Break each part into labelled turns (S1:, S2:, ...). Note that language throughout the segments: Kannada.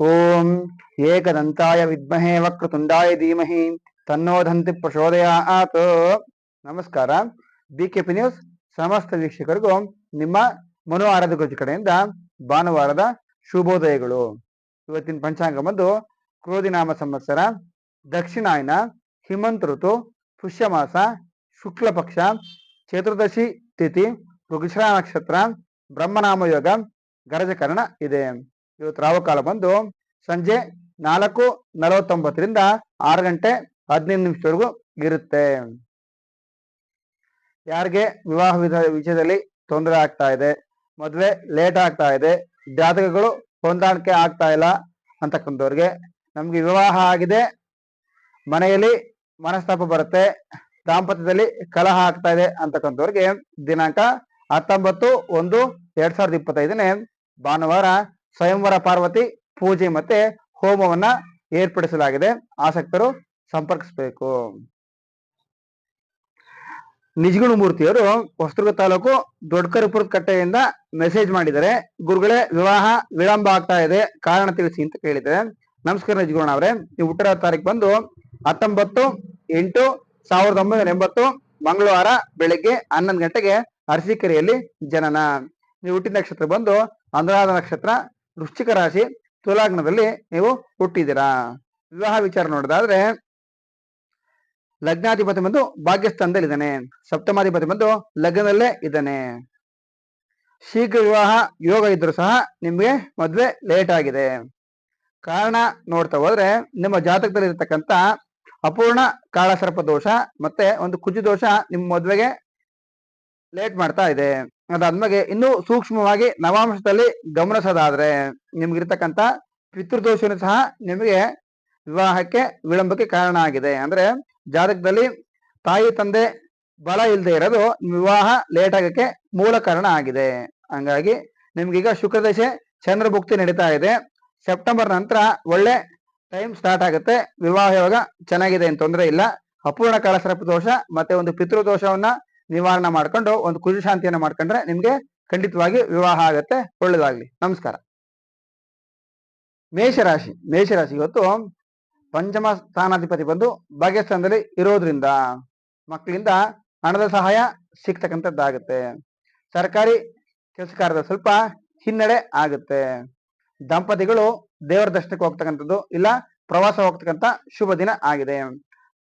S1: ಓಂ ಏಕದಂತಾಯ ವಿದ್ಮಹೇ ವಕ್ರತುಂಡಾಯ ಧೀಮಹಿ ತನ್ನೋದಂತಿ ಪ್ರಚೋದಯಾತ್ ನಮಸ್ಕಾರ. ಬಿ ಕೆ ಪಿ ನ್ಯೂಸ್ ಸಮಸ್ತ ವೀಕ್ಷಕರಿಗೂ ನಿಮ್ಮ ಮನು ಗುರುಜಿ ಕಡೆಯಿಂದ ಭಾನುವಾರದ ಶುಭೋದಯಗಳು. ಇವತ್ತಿನ ಪಂಚಾಂಗ ಬಂದು ಕ್ರೋಧಿನಾಮ ಸಂವತ್ಸರ, ದಕ್ಷಿಣಾಯನ, ಹಿಮಂತ ಋತು, ಪುಷ್ಯಮಾಸ ಶುಕ್ಲ ಪಕ್ಷ ಚತುರ್ದಶಿ ತಿಥಿ ವೃಕ್ಷ ನಕ್ಷತ್ರ, ಬ್ರಹ್ಮನಾಮ ಯೋಗ, ಗರಜಕರಣ ಇದೆ. ಇವತ್ತು ರಾಹುಕಾಲ ಬಂದು ಸಂಜೆ ನಾಲ್ಕು ನಲವತ್ತೊಂಬತ್ತರಿಂದ ಆರು ಗಂಟೆ ಹದಿನೈದು ನಿಮಿಷವರೆಗೂ ಇರುತ್ತೆ. ಯಾರಿಗೆ ವಿವಾಹ ವಿಧ ವಿಷಯದಲ್ಲಿ ತೊಂದರೆ ಆಗ್ತಾ ಇದೆ, ಮದುವೆ ಲೇಟ್ ಆಗ್ತಾ ಇದೆ, ಜಾತಕಗಳು ಹೊಂದಾಣಿಕೆ ಆಗ್ತಾ ಇಲ್ಲ ಅಂತಕ್ಕಂಥವ್ರಿಗೆ ನಮ್ಗೆ ವಿವಾಹ ಆಗಿದೆ, ಮನೆಯಲ್ಲಿ ಮನಸ್ತಾಪ ಬರುತ್ತೆ, ದಾಂಪತ್ಯದಲ್ಲಿ ಕಲಹ ಆಗ್ತಾ ಇದೆ ಅಂತಕ್ಕಂಥವ್ರಿಗೆ ದಿನಾಂಕ ಹತ್ತೊಂಬತ್ತು ಒಂದು ಎರಡ್ ಸಾವಿರದ ಇಪ್ಪತ್ತೈದನೇ ಭಾನುವಾರ ಸ್ವಯಂವರ ಪಾರ್ವತಿ ಪೂಜೆ ಮತ್ತೆ ಹೋಮವನ್ನ ಏರ್ಪಡಿಸಲಾಗಿದೆ. ಆಸಕ್ತರು ಸಂಪರ್ಕಿಸಬೇಕು. ನಿಜಗುಣ ಮೂರ್ತಿಯವರು ಹೊಸದುರ್ಗ ತಾಲೂಕು ದೊಡ್ಡಕರಿಪುರದ ಕಟ್ಟೆಯಿಂದ ಮೆಸೇಜ್ ಮಾಡಿದ್ದಾರೆ. ಗುರುಗಳೇ, ವಿವಾಹ ವಿಳಂಬ ಆಗ್ತಾ ಇದೆ. ಕಾರಣ ತಿಳಿಸಿ ಅಂತ ಕೇಳಿದ್ದಾರೆ. ನಮಸ್ಕಾರ ನಿಜಗುಣ ಅವರೇ. ನೀವು ಹುಟ್ಟಿರೋ ತಾರೀಕು ಬಂದು ಹತ್ತೊಂಬತ್ತು ಎಂಟು ಸಾವಿರದ ಒಂಬೈನೂರ ಎಂಬತ್ತು ಮಂಗಳವಾರ ಬೆಳಿಗ್ಗೆ ಹನ್ನೊಂದು ಗಂಟೆಗೆ ಅರಸೀಕೆರೆಯಲ್ಲಿ ಜನನ. ನೀವು ಹುಟ್ಟಿದ ನಕ್ಷತ್ರ ಬಂದು ಅನುರಾಧ ನಕ್ಷತ್ರ ವೃಶ್ಚಿಕ ರಾಶಿ ತುಲಾಗ್ನದಲ್ಲಿ ನೀವು ಹುಟ್ಟಿದ್ದೀರಾ? ವಿವಾಹ ವಿಚಾರ ನೋಡೋದಾದ್ರೆ, ಲಗ್ನಾಧಿಪತಿ ಬಂದು ಭಾಗ್ಯಸ್ಥಾನದಲ್ಲಿ ಇದ್ದಾನೆ ಸಪ್ತಮಾಧಿಪತಿ ಬಂದು ಲಗ್ನದಲ್ಲೇ ಇದ್ದಾನೆ. ಶೀಘ್ರ ವಿವಾಹ, ಯೋಗ ಇದ್ರೂ ಸಹ ನಿಮಗೆ ಮದುವೆ ಲೇಟ್ ಆಗಿದೆ. ಕಾರಣ ನೋಡ್ತಾ ಹೋದ್ರೆ, ನಿಮ್ಮ ಜಾತಕದಲ್ಲಿ ಇರತಕ್ಕಂತ ಅಪೂರ್ಣ ಕಾಳಸರ್ಪ ದೋಷ ಮತ್ತೆ ಒಂದು ಕುಜು ದೋಷ ನಿಮ್ಮ ಮದ್ವೆಗೆ ಲೇಟ್ ಮಾಡ್ತಾ ಇದೆ. ಅದಾದ್ಮೇಲೆ ಇನ್ನೂ ಸೂಕ್ಷ್ಮವಾಗಿ ನವಾಂಶದಲ್ಲಿ ಗಮನಿಸೋದಾದ್ರೆ ನಿಮ್ಗಿರ್ತಕ್ಕಂಥ ಪಿತೃದೋಷನು ಸಹ ನಿಮಗೆ ವಿವಾಹಕ್ಕೆ ವಿಳಂಬಕ್ಕೆ ಕಾರಣ ಆಗಿದೆ. ಅಂದ್ರೆ ಜಾತಕದಲ್ಲಿ ತಾಯಿ ತಂದೆ ಬಲ ಇಲ್ಲದೆ ಇರೋದು ವಿವಾಹ ಲೇಟ್ ಆಗಕ್ಕೆ ಮೂಲ ಕಾರಣ ಆಗಿದೆ. ಹಂಗಾಗಿ ನಿಮ್ಗೀಗ ಶುಕ್ರದಶೆ ಚಂದ್ರಭುಕ್ತಿ ನಡೀತಾ ಇದೆ. ಸೆಪ್ಟೆಂಬರ್ ನಂತರ ಒಳ್ಳೆ ಟೈಮ್ ಸ್ಟಾರ್ಟ್ ಆಗುತ್ತೆ. ವಿವಾಹ ಯೋಗ ಚೆನ್ನಾಗಿದೆ ಏನು ತೊಂದರೆ ಇಲ್ಲ. ಅಪೂರ್ಣ ಕಾಲಸರ್ಪ ದೋಷ ಮತ್ತೆ ಒಂದು ಪಿತೃದೋಷವನ್ನ ನಿವಾರಣೆ ಮಾಡ್ಕೊಂಡು ಒಂದು ಕುಜ ಶಾಂತಿಯನ್ನ ಮಾಡ್ಕೊಂಡ್ರೆ ನಿಮ್ಗೆ ಖಂಡಿತವಾಗಿ ವಿವಾಹ ಆಗತ್ತೆ, ಒಳ್ಳೇದಾಗ್ಲಿ. ನಮಸ್ಕಾರ. ಮೇಷರಾಶಿ ಮೇಷರಾಶಿ ಇವತ್ತು ಪಂಚಮ ಸ್ಥಾನಾಧಿಪತಿ ಬಂದು ಭಾಗ್ಯಸ್ಥಾನದಲ್ಲಿ ಇರೋದ್ರಿಂದ ಮಕ್ಕಳಿಂದ ಹಣದ ಸಹಾಯ ಸಿಗ್ತಕ್ಕಂಥದ್ದಾಗುತ್ತೆ. ಸರ್ಕಾರಿ ಕೆಲಸ ಕಾರ್ಯದ ಸ್ವಲ್ಪ ಹಿನ್ನಡೆ ಆಗುತ್ತೆ. ದಂಪತಿಗಳು ದೇವರ ದರ್ಶನಕ್ಕೆ ಹೋಗ್ತಕ್ಕಂಥದ್ದು ಇಲ್ಲ, ಪ್ರವಾಸ ಹೋಗ್ತಕ್ಕಂಥ ಶುಭ ದಿನ ಆಗಿದೆ.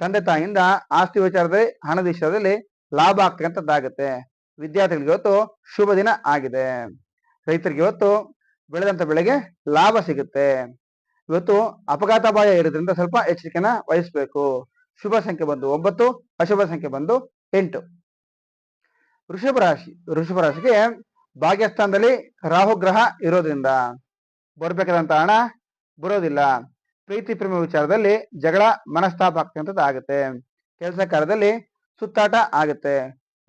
S1: ತಂದೆ ತಾಯಿಯಿಂದ ಆಸ್ತಿ ವಿಚಾರದಲ್ಲಿ, ಹಣದ ವಿಷಯದಲ್ಲಿ ಲಾಭ ಆಗ್ತಕ್ಕಂಥದ್ದಾಗುತ್ತೆ ವಿದ್ಯಾರ್ಥಿಗಳಿಗೆ ಇವತ್ತು ಶುಭ ದಿನ ಆಗಿದೆ. ರೈತರಿಗೆ ಇವತ್ತು ಬೆಳೆದಂತ ಬೆಳೆಗೆ ಲಾಭ ಸಿಗುತ್ತೆ. ಇವತ್ತು ಅಪಘಾತ ಭಯ ಇರೋದ್ರಿಂದ ಸ್ವಲ್ಪ ಎಚ್ಚರಿಕೆನ ವಹಿಸ್ಬೇಕು. ಶುಭ ಸಂಖ್ಯೆ ಬಂದು ಒಂಬತ್ತು, ಅಶುಭ ಸಂಖ್ಯೆ ಬಂದು ಎಂಟು. ವೃಷಭ ರಾಶಿ, ವೃಷಭ ರಾಶಿಗೆ ಭಾಗ್ಯಸ್ಥಾನದಲ್ಲಿ ರಾಹು ಗ್ರಹ ಇರೋದ್ರಿಂದ ಬರ್ಬೇಕಾದಂತ ಹಣ ಬರೋದಿಲ್ಲ. ಪ್ರೀತಿ ಪ್ರೇಮ ವಿಚಾರದಲ್ಲಿ ಜಗಳ ಮನಸ್ತಾಪ ಆಗ್ತಕ್ಕಂಥದ್ದು ಆಗುತ್ತೆ ಕೆಲಸ ಕಾರ್ಯದಲ್ಲಿ ಸುತ್ತಾಟ ಆಗುತ್ತೆ.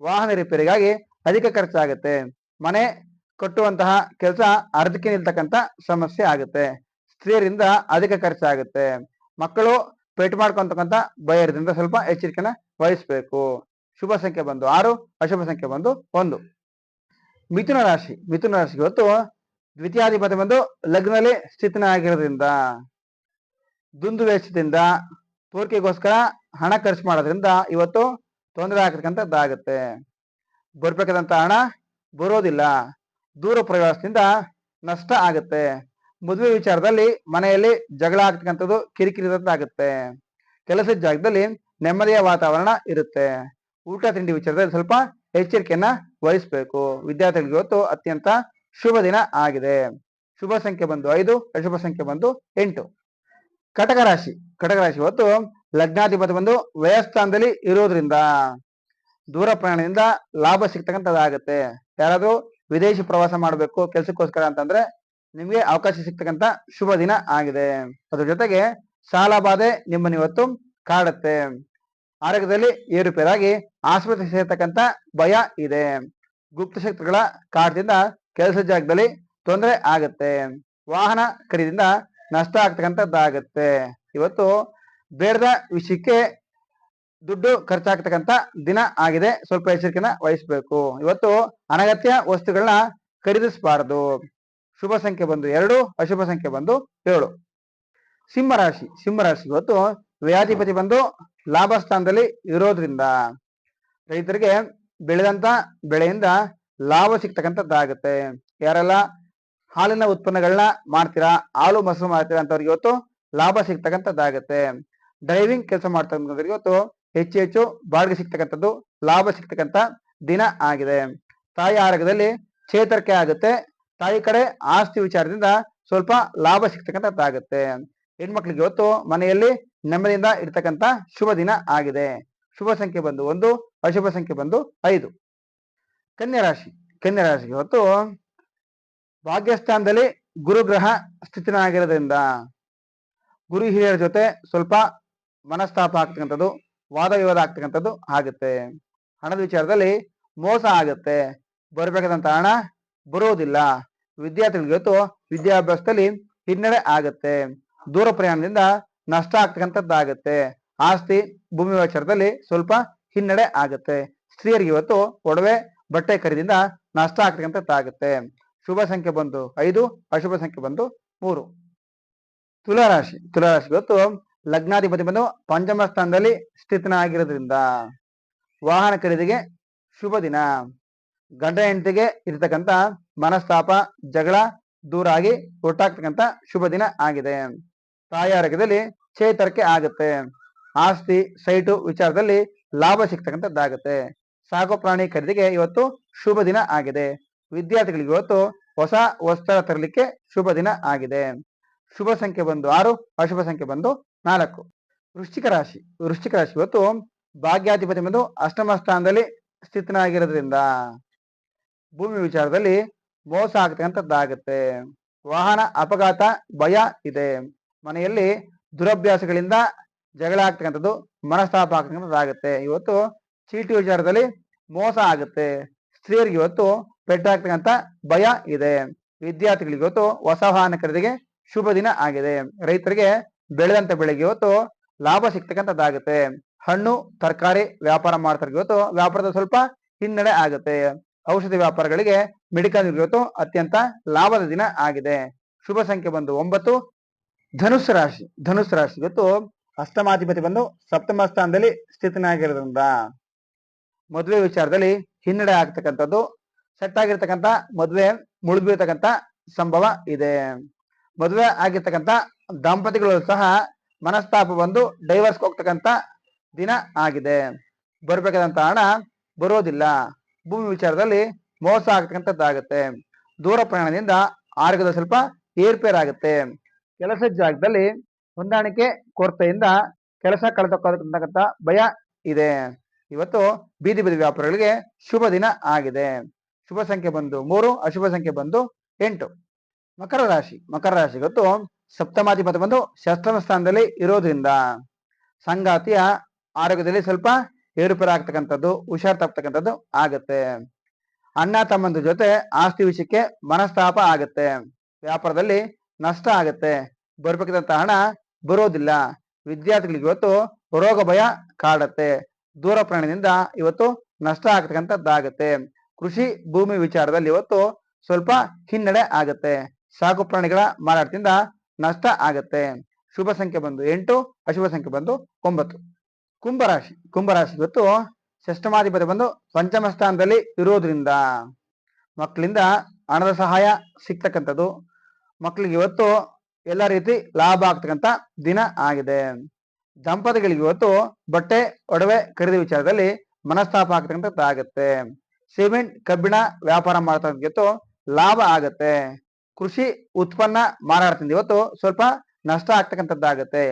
S1: ವಾಹನ ರಿಪೇರಿಗಾಗಿ ಅಧಿಕ ಖರ್ಚಾಗುತ್ತೆ. ಮನೆ ಕಟ್ಟುವಂತಹ ಕೆಲಸ ಅರ್ಧಕ್ಕೆ ನಿಲ್ತಕ್ಕಂಥ ಸಮಸ್ಯೆ ಆಗುತ್ತೆ. ಸ್ತ್ರೀಯರಿಂದ ಅಧಿಕ ಖರ್ಚಾಗುತ್ತೆ. ಮಕ್ಕಳು ಪೇಟ್ ಮಾಡ್ಕೊಂತಕ್ಕಂಥ ಭಯದಿಂದ ಸ್ವಲ್ಪ ಎಚ್ಚರಿಕೆನ ವಹಿಸ್ಬೇಕು. ಶುಭ ಸಂಖ್ಯೆ ಬಂದು ಆರು, ಅಶುಭ ಸಂಖ್ಯೆ ಬಂದು ಒಂದು. ಮಿಥುನ ರಾಶಿ. ಮಿಥುನ ರಾಶಿ ಇವತ್ತು ದ್ವಿತೀಯಾಧಿಪತಿ ಬಂದು ಲಗ್ನದಲ್ಲಿ ಸ್ಥಿತನ ಆಗಿರೋದ್ರಿಂದ ದುಂದು ವೆಚ್ಚದಿಂದ ತೋರಿಕೆಗೋಸ್ಕರ ಹಣ ಖರ್ಚು ಮಾಡೋದ್ರಿಂದ ಇವತ್ತು ತೊಂದರೆ ಆಗತಕ್ಕಂಥದ್ದಾಗತ್ತೆ ಬರ್ಬೇಕಾದಂತ ಹಣ ಬರೋದಿಲ್ಲ. ದೂರ ಪ್ರವಾಸದಿಂದ ನಷ್ಟ ಆಗುತ್ತೆ. ಮದುವೆ ವಿಚಾರದಲ್ಲಿ ಮನೆಯಲ್ಲಿ ಜಗಳ ಆಗ್ತಕ್ಕಂಥದ್ದು ಕಿರಿಕಿರಿ ಆಗುತ್ತೆ. ಕೆಲಸದ ಜಾಗದಲ್ಲಿ ನೆಮ್ಮದಿಯ ವಾತಾವರಣ ಇರುತ್ತೆ. ಊಟ, ತಿಂಡಿ ವಿಚಾರದಲ್ಲಿ ಸ್ವಲ್ಪ ಎಚ್ಚರಿಕೆಯನ್ನ ವಹಿಸ್ಬೇಕು. ವಿದ್ಯಾರ್ಥಿಗಳಿಗೆ ಇವತ್ತು ಅತ್ಯಂತ ಶುಭ ದಿನ ಆಗಿದೆ. ಶುಭ ಸಂಖ್ಯೆ ಬಂದು ಐದು, ಅಶುಭ ಸಂಖ್ಯೆ ಬಂದು ಎಂಟು. ಕಟಕ ರಾಶಿ ಕಟಕ ರಾಶಿ ಇವತ್ತು ಲಗ್ನಾಧಿಪತಿ ಬಂದು ವಯಸ್ಥಾನದಲ್ಲಿ ಇರೋದ್ರಿಂದ ದೂರ ಪ್ರಯಾಣದಿಂದ ಲಾಭ ಸಿಗ್ತಕ್ಕಂಥದ್ದಾಗುತ್ತೆ ಯಾರಾದರೂ ವಿದೇಶಿ ಪ್ರವಾಸ ಮಾಡಬೇಕು ಕೆಲ್ಸಕ್ಕೋಸ್ಕರ ಅಂತಂದ್ರೆ ನಿಮಗೆ ಅವಕಾಶ ಸಿಗ್ತಕ್ಕಂಥ ಶುಭ ದಿನ ಆಗಿದೆ. ಅದ್ರ ಜೊತೆಗೆ ಸಾಲ ಬಾಧೆ ನಿಮ್ಮನ್ನು ಇವತ್ತು ಕಾಡುತ್ತೆ. ಆರೋಗ್ಯದಲ್ಲಿ ಏರುಪೇರಾಗಿ ಆಸ್ಪತ್ರೆ ಸೇರ್ತಕ್ಕಂಥ ಭಯ ಇದೆ. ಗುಪ್ತ ಶಕ್ತಿಗಳ ಕಾಟದಿಂದ ಕೆಲಸ ಜಾಗದಲ್ಲಿ ತೊಂದರೆ ಆಗುತ್ತೆ. ವಾಹನ ಖರೀದಿಯಿಂದ ನಷ್ಟ ಆಗ್ತಕ್ಕಂಥದ್ದಾಗತ್ತೆ. ಇವತ್ತು ಬೇಡದ ವಿಷಯಕ್ಕೆ ದುಡ್ಡು ಖರ್ಚಾಗ್ತಕ್ಕಂತ ದಿನ ಆಗಿದೆ. ಸ್ವಲ್ಪ ಎಚ್ಚರಿಕೆನ ವಹಿಸ್ಬೇಕು. ಇವತ್ತು ಅನಗತ್ಯ ವಸ್ತುಗಳನ್ನ ಖರೀದಿಸಬಾರದು. ಶುಭ ಸಂಖ್ಯೆ ಬಂದು ಎರಡು, ಅಶುಭ ಸಂಖ್ಯೆ ಬಂದು ಏಳು. ಸಿಂಹರಾಶಿ ಸಿಂಹರಾಶಿ ಇವತ್ತು ವ್ಯಾಧಿಪತಿ ಬಂದು ಲಾಭ ಸ್ಥಾನದಲ್ಲಿ ಇರೋದ್ರಿಂದ ರೈತರಿಗೆ ಬೆಳೆದಂತ ಬೆಳೆಯಿಂದ ಲಾಭ ಸಿಗ್ತಕ್ಕಂಥದ್ದಾಗುತ್ತೆ ಯಾರೆಲ್ಲ ಹಾಲಿನ ಉತ್ಪನ್ನಗಳನ್ನ ಮಾಡ್ತೀರಾ, ಹಾಲು ಮೊಸರು ಮಾಡ್ತೀರಾ ಅಂತವ್ರಿಗೆ ಇವತ್ತು ಲಾಭ ಸಿಗ್ತಕ್ಕಂಥದ್ದಾಗುತ್ತೆ. ಡ್ರೈವಿಂಗ್ ಕೆಲಸ ಮಾಡ್ತಕ್ಕಂಥವ್ರಿಗೆ ಇವತ್ತು ಹೆಚ್ಚು ಹೆಚ್ಚು ಬಾಡಿಗೆ ಸಿಗ್ತಕ್ಕಂಥದ್ದು ಲಾಭ ಸಿಗ್ತಕ್ಕಂಥ ದಿನ ಆಗಿದೆ. ತಾಯಿ ಆರೋಗ್ಯದಲ್ಲಿ ಚೇತರಿಕೆ ಆಗುತ್ತೆ. ತಾಯಿ ಕಡೆ ಆಸ್ತಿ ವಿಚಾರದಿಂದ ಸ್ವಲ್ಪ ಲಾಭ ಸಿಗ್ತಕ್ಕಂಥದ್ದಾಗುತ್ತೆ ಹೆಣ್ಮಕ್ಳಿಗೆ ಇವತ್ತು ಮನೆಯಲ್ಲಿ ನೆಮ್ಮದಿಯಿಂದ ಇರ್ತಕ್ಕಂಥ ಶುಭ ದಿನ ಆಗಿದೆ. ಶುಭ ಸಂಖ್ಯೆ ಬಂದು ಒಂದು, ಅಶುಭ ಸಂಖ್ಯೆ ಬಂದು ಐದು. ಕನ್ಯಾ ರಾಶಿ, ಕನ್ಯಾ ರಾಶಿಗೆ ಇವತ್ತು ಭಾಗ್ಯಸ್ಥಾನದಲ್ಲಿ ಗುರುಗ್ರಹ ಸ್ಥಿತಿನಾಗಿರೋದ್ರಿಂದ ಗುರು ಹಿರಿಯರ ಜೊತೆ ಸ್ವಲ್ಪ ಮನಸ್ತಾಪ ಆಗ್ತಕ್ಕಂಥದ್ದು, ವಾದ ವಿವಾದ ಆಗ್ತಕ್ಕಂಥದ್ದು ಆಗುತ್ತೆ. ಹಣದ ವಿಚಾರದಲ್ಲಿ ಮೋಸ ಆಗುತ್ತೆ. ಬರಬೇಕಾದಂತ ಹಣ ಬರುವುದಿಲ್ಲ ವಿದ್ಯಾರ್ಥಿಗಳಿಗೆ ಇವತ್ತು ವಿದ್ಯಾಭ್ಯಾಸದಲ್ಲಿ ಹಿನ್ನಡೆ ಆಗುತ್ತೆ. ದೂರ ಪ್ರಯಾಣದಿಂದ ನಷ್ಟ ಆಗ್ತಕ್ಕಂಥದ್ದಾಗುತ್ತೆ. ಆಸ್ತಿ, ಭೂಮಿ ವಿಚಾರದಲ್ಲಿ ಸ್ವಲ್ಪ ಹಿನ್ನಡೆ ಆಗುತ್ತೆ. ಸ್ತ್ರೀಯರಿಗೆ ಇವತ್ತು ಒಡವೆ, ಬಟ್ಟೆ ಖರೀದಿಂದ ನಷ್ಟ ಆಗ್ತಕ್ಕಂಥದ್ದಾಗುತ್ತೆ. ಶುಭ ಸಂಖ್ಯೆ ಬಂದು ಐದು, ಅಶುಭ ಸಂಖ್ಯೆ ಬಂದು ಮೂರು. ತುಲಾರಾಶಿ ತುಲಾರಾಶಿ ಇವತ್ತು ಲಗ್ನಾಧಿಪತಿ ಬಂದು ಪಂಚಮ ಸ್ಥಾನದಲ್ಲಿ ಸ್ಥಿತನಾಗಿರೋದ್ರಿಂದ ವಾಹನ ಖರೀದಿಗೆ ಶುಭ ದಿನ. ಗಂಡ ಹೆಂಡತಿಗೆ ಇರತಕ್ಕಂತ ಮನಸ್ತಾಪ, ಜಗಳ ದೂರ ಆಗಿ ಒಟ್ಟಾಗ್ತಕ್ಕಂತ ಶುಭ ದಿನ ಆಗಿದೆ. ತಾಯಿ ಆರೋಗ್ಯದಲ್ಲಿ ಚೇತರಿಕೆ ಆಗುತ್ತೆ. ಆಸ್ತಿ, ಸೈಟು ವಿಚಾರದಲ್ಲಿ ಲಾಭ ಸಿಗ್ತಕ್ಕಂಥದ್ದಾಗುತ್ತೆ. ಸಾಕು ಪ್ರಾಣಿ ಖರೀದಿಗೆ ಇವತ್ತು ಶುಭ ದಿನ ಆಗಿದೆ. ವಿದ್ಯಾರ್ಥಿಗಳಿಗೆ ಇವತ್ತು ಹೊಸ ವಸ್ತ್ರ ತರಲಿಕ್ಕೆ ಶುಭ ದಿನ ಆಗಿದೆ. ಶುಭ ಸಂಖ್ಯೆ ಬಂದು ಆರು, ಅಶುಭ ಸಂಖ್ಯೆ ಬಂದು ನಾಲ್ಕು. ವೃಶ್ಚಿಕ ರಾಶಿ. ವೃಶ್ಚಿಕ ರಾಶಿ. ಇವತ್ತು ಭಾಗ್ಯಾಧಿಪತಿ ಬಂದು ಅಷ್ಟಮ ಸ್ಥಾನದಲ್ಲಿ ಸ್ಥಿತನಾಗಿರೋದ್ರಿಂದ ಭೂಮಿ ವಿಚಾರದಲ್ಲಿ ಮೋಸ ಆಗ್ತಕ್ಕಂಥದ್ದಾಗುತ್ತೆ. ವಾಹನ ಅಪಘಾತ ಭಯ ಇದೆ. ಮನೆಯಲ್ಲಿ ದುರಭ್ಯಾಸಗಳಿಂದ ಜಗಳ ಆಗ್ತಕ್ಕಂಥದ್ದು ಮನಸ್ತಾಪ ಆಗ್ತಕ್ಕಂಥದ್ದಾಗುತ್ತೆ. ಇವತ್ತು ಚೀಟಿ ವಿಚಾರದಲ್ಲಿ ಮೋಸ ಆಗುತ್ತೆ. ಸ್ತ್ರೀಯರಿಗೆ ಇವತ್ತು ಪೆಟ್ಟಾಗ್ತಕ್ಕಂಥ ಭಯ ಇದೆ. ವಿದ್ಯಾರ್ಥಿಗಳಿಗೆ ಇವತ್ತು ಹೊಸ ವಾಹನ ಖರೀದಿಗೆ ಶುಭ ದಿನ ಆಗಿದೆ. ರೈತರಿಗೆ ಬೆಳೆದಂತ ಬೆಳೆಗೆ ಇವತ್ತು ಲಾಭ ಸಿಗ್ತಕ್ಕಂಥದ್ದಾಗುತ್ತೆ. ಹಣ್ಣು, ತರಕಾರಿ ವ್ಯಾಪಾರ ಮಾಡ್ತಾರೆ ಇವತ್ತು ವ್ಯಾಪಾರದ ಸ್ವಲ್ಪ ಹಿನ್ನಡೆ ಆಗುತ್ತೆ. ಔಷಧಿ ವ್ಯಾಪಾರಗಳಿಗೆ ಮೆಡಿಕಲ್ ಇವತ್ತು ಅತ್ಯಂತ ಲಾಭದ ದಿನ ಆಗಿದೆ. ಶುಭ ಸಂಖ್ಯೆ ಬಂದು ಒಂಬತ್ತು. ಧನುಸ್ ರಾಶಿ ಧನುಸ್ ರಾಶಿ ಇವತ್ತು ಅಷ್ಟಮಾಧಿಪತಿ ಬಂದು ಸಪ್ತಮ ಸ್ಥಾನದಲ್ಲಿ ಸ್ಥಿತನಾಗಿರೋದ್ರಿಂದ ಮದುವೆ ವಿಚಾರದಲ್ಲಿ ಹಿನ್ನಡೆ ಆಗ್ತಕ್ಕಂಥದ್ದು, ಸೆಟ್ ಆಗಿರ್ತಕ್ಕಂಥ ಮದುವೆ ಮುಳುಗಿರ್ತಕ್ಕಂಥ ಸಂಭವ ಇದೆ. ಮದುವೆ ಆಗಿರ್ತಕ್ಕಂಥ ದಂಪತಿಗಳು ಸಹ ಮನಸ್ತಾಪ ಬಂದು ಡೈವರ್ಸ್ ಹೋಗ್ತಕ್ಕಂಥ ದಿನ ಆಗಿದೆ. ಬರ್ಬೇಕಾದಂತ ಹಣ ಬರೋದಿಲ್ಲ. ಭೂಮಿ ವಿಚಾರದಲ್ಲಿ ಮೋಸ ಆಗ್ತಕ್ಕಂಥದ್ದಾಗುತ್ತೆ. ದೂರ ಪ್ರಯಾಣದಿಂದ ಆರೋಗ್ಯದ ಸ್ವಲ್ಪ ಏರ್ಪೇರ್ ಆಗುತ್ತೆ ಕೆಲಸದ ಜಾಗದಲ್ಲಿ ಹೊಂದಾಣಿಕೆ ಕೊರತೆಯಿಂದ ಕೆಲಸ ಕಳೆದುಕೊಳ್ಳತಕ್ಕಂಥ ಭಯ ಇದೆ. ಇವತ್ತು ಬೀದಿ ಬೀದಿ ವ್ಯಾಪಾರಿಗಳಿಗೆ ಶುಭ ದಿನ ಆಗಿದೆ. ಶುಭ ಸಂಖ್ಯೆ ಬಂದು ಮೂರು, ಅಶುಭ ಸಂಖ್ಯೆ ಬಂದು ಎಂಟು. ಮಕರ ರಾಶಿ. ಮಕರ ರಾಶಿ ಗೊತ್ತು ಸಪ್ತಮಾಧಿಪತಿ ಬಂದು ಶಸ್ತ್ರಮ ಸ್ಥಾನದಲ್ಲಿ ಇರೋದ್ರಿಂದ ಸಂಗಾತಿಯ ಆರೋಗ್ಯದಲ್ಲಿ ಸ್ವಲ್ಪ ಏರುಪೇರಾಗ್ತಕ್ಕಂಥದ್ದು, ಹುಷಾರ್ ತಪ್ಪತಕ್ಕಂಥದ್ದು ಆಗತ್ತೆ. ಅಣ್ಣ ತಮ್ಮಂದ ಜೊತೆ ಆಸ್ತಿ ವಿಷಯಕ್ಕೆ ಮನಸ್ತಾಪ ಆಗತ್ತೆ. ವ್ಯಾಪಾರದಲ್ಲಿ ನಷ್ಟ ಆಗತ್ತೆ. ಬರ್ಬೇಕಿದಂತ ಹಣ ಬರೋದಿಲ್ಲ. ವಿದ್ಯಾರ್ಥಿಗಳಿಗೆ ಇವತ್ತು ರೋಗ ಭಯ ಕಾಡತ್ತೆ. ದೂರ ಪ್ರಾಣದಿಂದ ಇವತ್ತು ನಷ್ಟ ಆಗ್ತಕ್ಕಂಥದ್ದಾಗತ್ತೆ. ಕೃಷಿ ಭೂಮಿ ವಿಚಾರದಲ್ಲಿ ಇವತ್ತು ಸ್ವಲ್ಪ ಹಿನ್ನಡೆ ಆಗತ್ತೆ. ಸಾಕು ಪ್ರಾಣಿಗಳ ಮಾರಾಟದಿಂದ ನಷ್ಟ ಆಗತ್ತೆ. ಶುಭ ಸಂಖ್ಯೆ ಬಂದು ಎಂಟು, ಅಶುಭ ಸಂಖ್ಯೆ ಬಂದು ಒಂಬತ್ತು. ಕುಂಭರಾಶಿ ಕುಂಭರಾಶಿ ಇವತ್ತು ಷಷ್ಠಮಾಧಿಪತಿ ಬಂದು ಪಂಚಮ ಸ್ಥಾನದಲ್ಲಿ ಇರೋದ್ರಿಂದ ಮಕ್ಕಳಿಂದ ಹಣದ ಸಹಾಯ ಸಿಗ್ತಕ್ಕಂಥದ್ದು. ಮಕ್ಕಳಿಗೆ ಇವತ್ತು ಎಲ್ಲ ರೀತಿ ಲಾಭ ಆಗ್ತಕ್ಕಂಥ ದಿನ ಆಗಿದೆ. ದಂಪತಿಗಳಿಗೆ ಇವತ್ತು ಬಟ್ಟೆ, ಒಡವೆ ಖರೀದಿ ವಿಚಾರದಲ್ಲಿ ಮನಸ್ತಾಪ ಆಗ್ತಕ್ಕಂಥದ್ದಾಗತ್ತೆ. ಸಿಮೆಂಟ್, ಕಬ್ಬಿಣ ವ್ಯಾಪಾರ ಮಾಡ್ತಕ್ಕಂಥ ಲಾಭ ಆಗತ್ತೆ. ಕೃಷಿ ಉತ್ಪನ್ನ ಮಾರಾಟದಿಂದ ಇವತ್ತು ಸ್ವಲ್ಪ ನಷ್ಟ ಆಗ್ತಕ್ಕಂಥದ್ದಾಗುತ್ತೆ.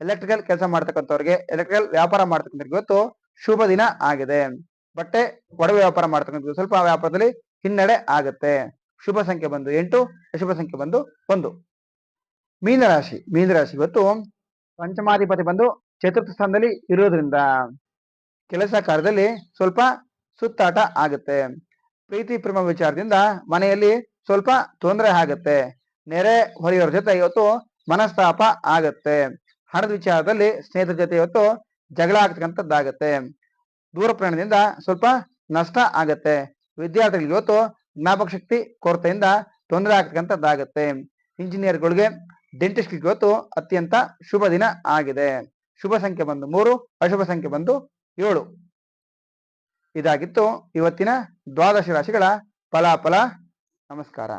S1: ಎಲೆಕ್ಟ್ರಿಕಲ್ ಕೆಲಸ ಮಾಡ್ತಕ್ಕಂಥವ್ರಿಗೆ ಎಲೆಕ್ಟ್ರಿಕಲ್ ವ್ಯಾಪಾರ ಮಾಡ್ತಕ್ಕಂಥವ್ರಿಗೆ ಇವತ್ತು ಶುಭ ದಿನ ಆಗಿದೆ. ಬಟ್ಟೆ, ಒಡವೆ ವ್ಯಾಪಾರ ಮಾಡ್ತಕ್ಕಂಥದ್ದು ಸ್ವಲ್ಪ ವ್ಯಾಪಾರದಲ್ಲಿ ಹಿನ್ನಡೆ ಆಗುತ್ತೆ. ಶುಭ ಸಂಖ್ಯೆ ಬಂದು ಎಂಟು, ಅಶುಭ ಸಂಖ್ಯೆ ಬಂದು ಒಂದು. ಮೀನರಾಶಿ ಮೀನರಾಶಿ ಇವತ್ತು ಪಂಚಮಾಧಿಪತಿ ಬಂದು ಚತುರ್ಥ ಸ್ಥಾನದಲ್ಲಿ ಇರೋದ್ರಿಂದ ಕೆಲಸ ಕಾರ್ಯದಲ್ಲಿ ಸ್ವಲ್ಪ ಸುತ್ತಾಟ ಆಗುತ್ತೆ. ಪ್ರೀತಿ, ಪ್ರೇಮ ವಿಚಾರದಿಂದ ಮನೆಯಲ್ಲಿ ಸ್ವಲ್ಪ ತೊಂದರೆ ಆಗತ್ತೆ. ನೆರೆ ಹೊರೆಯವರ ಜೊತೆ ಇವತ್ತು ಮನಸ್ತಾಪ ಆಗತ್ತೆ. ಹಣದ ವಿಚಾರದಲ್ಲಿ ಸ್ನೇಹಿತರ ಜೊತೆ ಇವತ್ತು ಜಗಳ ಆಗ್ತಕ್ಕಂಥದ್ದಾಗತ್ತೆ. ದೂರ ಪ್ರಯಾಣದಿಂದ ಸ್ವಲ್ಪ ನಷ್ಟ ಆಗತ್ತೆ. ವಿದ್ಯಾರ್ಥಿಗಳಿಗೆ ಇವತ್ತು ಜ್ಞಾಪಕ ಶಕ್ತಿ, ಕೊರತೆಯಿಂದ ತೊಂದರೆ ಆಗ್ತಕ್ಕಂಥದ್ದಾಗತ್ತೆ. ಇಂಜಿನಿಯರ್ಗಳಿಗೆ ಡೆಂಟಿಸ್ಟ್ಗೆ ಇವತ್ತು ಅತ್ಯಂತ ಶುಭ ದಿನ ಆಗಿದೆ. ಶುಭ ಸಂಖ್ಯೆ ಬಂದು ಮೂರು, ಅಶುಭ ಸಂಖ್ಯೆ ಬಂದು ಏಳು. ಇದಾಗಿತ್ತು ಇವತ್ತಿನ ದ್ವಾದಶ ರಾಶಿಗಳ ಫಲಾಫಲ. ನಮಸ್ಕಾರ.